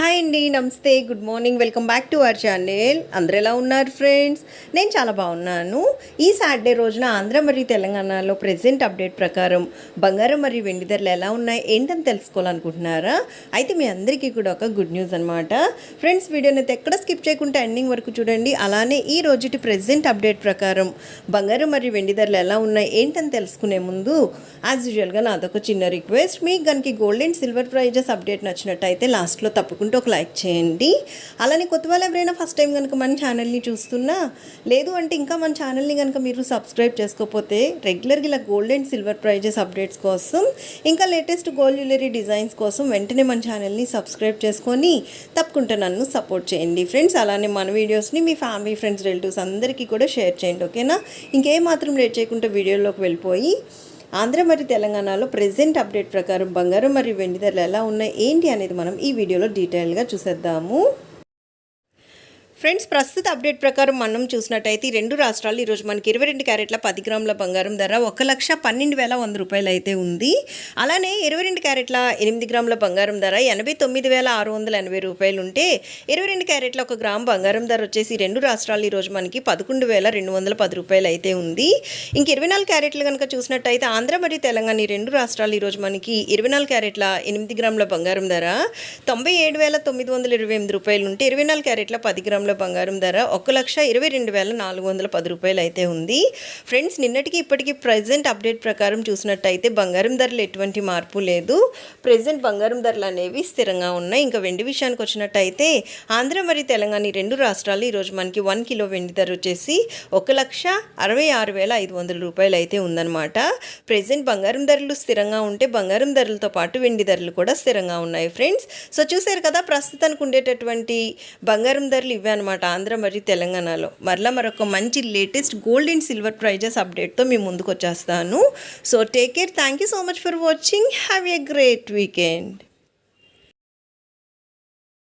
Hi అండి నమస్తే good morning welcome back to our channel. అందరు ఎలా ఉన్నారు ఫ్రెండ్స్? నేను చాలా బాగున్నాను. ఈ సాటర్డే రోజున ఆంధ్ర మరియు తెలంగాణలో ప్రజెంట్ అప్డేట్ ప్రకారం బంగారం మరియు వెండి ధరలు ఎలా ఉన్నాయి ఏంటని తెలుసుకోవాలనుకుంటున్నారా? అయితే మీ అందరికీ కూడా ఒక గుడ్ న్యూస్ అనమాట ఫ్రెండ్స్ వీడియోని అయితే ఎక్కడ స్కిప్ చేయకుండా ఎండింగ్ వరకు చూడండి. అలానే ఈ రోజుటి ప్రజెంట్ అప్డేట్ ప్రకారం బంగారం మరియు వెండి ధరలు ఎలా ఉన్నాయి ఏంటని తెలుసుకునే ముందు యాజ్ యూజువల్గా నాదొక చిన్న రిక్వెస్ట్. మీకు కనుక gold and silver prices update నచ్చినట్టయితే లాస్ట్లో తప్పకుండా ఒక లైక్ చేయండి. అలానే కొత్త వాళ్ళు ఎవరైనా ఫస్ట్ టైం కనుక మన ఛానల్ని చూస్తున్నా లేదు అంటే ఇంకా మన ఛానల్ని కనుక మీరు సబ్స్క్రైబ్ చేసుకోకపోతే రెగ్యులర్గా ఇలా gold and silver prices updates కోసం ఇంకా లేటెస్ట్ గోల్డ్ జ్యువెలరీ డిజైన్స్ కోసం వెంటనే మన ఛానల్ని సబ్స్క్రైబ్ చేసుకొని తప్పకుండా నన్ను సపోర్ట్ చేయండి. ఫ్రెండ్స్ అలానే మన వీడియోస్ని మీ ఫ్యామిలీ ఫ్రెండ్స్ రిలేటివ్స్ అందరికీ కూడా షేర్ చేయండి ఓకేనా ఇంకేమాత్రం లేట్ చేయకుండా వీడియోలోకి వెళ్ళిపోయి ఆంధ్ర మరియు తెలంగాణలో ప్రెజెంట్ అప్డేట్ ప్రకారం బంగారం మరియు వెండి ధరలు ఎలా ఉన్నాయి ఏంటి అనేది మనం ఈ వీడియోలో డీటెయిల్గా చూసేద్దాము. ఫ్రెండ్స్ ప్రస్తుత అప్డేట్ ప్రకారం మనం చూసినట్టయితే ఈ రెండు రాష్ట్రాలు ఈరోజు మనకి ఇరవై రెండు క్యారెట్ల పది గ్రాముల బంగారం ధర ఒక లక్ష పన్నెండు వేల వంద రూపాయలు అయితే ఉంది. అలానే ఇరవై రెండు క్యారెట్ల ఎనిమిది గ్రాముల బంగారం ధర ఎనభై తొమ్మిది వేల ఆరు వందల ఎనభై రూపాయలు ఉంటే ఇరవై రెండు క్యారెట్ల ఒక గ్రామ్ బంగారం ధర వచ్చేసి రెండు రాష్ట్రాలు ఈరోజు మనకి పదకొండు వేల రెండు వందల పది రూపాయలు అయితే ఉంది. ఇంక ఇరవై నాలుగు క్యారెట్లు కనుక చూసినట్టయితే ఆంధ్ర మరియు తెలంగాణ ఈ రెండు రాష్ట్రాలు ఈరోజు మనకి ఇరవై నాలుగు క్యారెట్ల ఎనిమిది గ్రాముల బంగారం ధర తొంభై ఏడు వేల తొమ్మిది వందల ఇరవై ఎనిమిది రూపాయలు ఉంటే ఇరవై నాలుగు క్యారెట్ల పది గ్రాముల బంగారం ధర ఒక లక్ష ఇరవై రెండు వేల నాలుగు వందల పది రూపాయలు అయితే ఉంది. ఫ్రెండ్స్ నిన్నటికి ఇప్పటికీ ప్రజెంట్ అప్డేట్ ప్రకారం చూసినట్టయితే బంగారం ధరలు ఎటువంటి మార్పు లేదు. ప్రజెంట్ బంగారం ధరలు అనేవి స్థిరంగా ఉన్నాయి. ఇంకా వెండి విషయానికి వచ్చినట్టయితే ఆంధ్ర మరియు తెలంగాణ ఈ రెండు రాష్ట్రాలు ఈరోజు మనకి వన్ కిలో వెండి ధర వచ్చేసి ఒక లక్ష అరవై ఆరు వేల ఐదు వందల రూపాయలు అయితే ఉందన్నమాట. ప్రజెంట్ బంగారం ధరలు స్థిరంగా ఉంటే బంగారం ధరలతో పాటు వెండి ధరలు కూడా స్థిరంగా ఉన్నాయి. ఫ్రెండ్స్ సో చూసారు కదా ప్రస్తుతానికి ఉండేటటువంటి బంగారం ధరలు ఇవ్వాను అనమాట ఆంధ్ర మరియు తెలంగాణలో. మరలా మరొక మంచి latest gold and silver prices అప్డేట్తో మీ ముందుకు వచ్చేస్తాను. So take care thank you so much for watching have a great weekend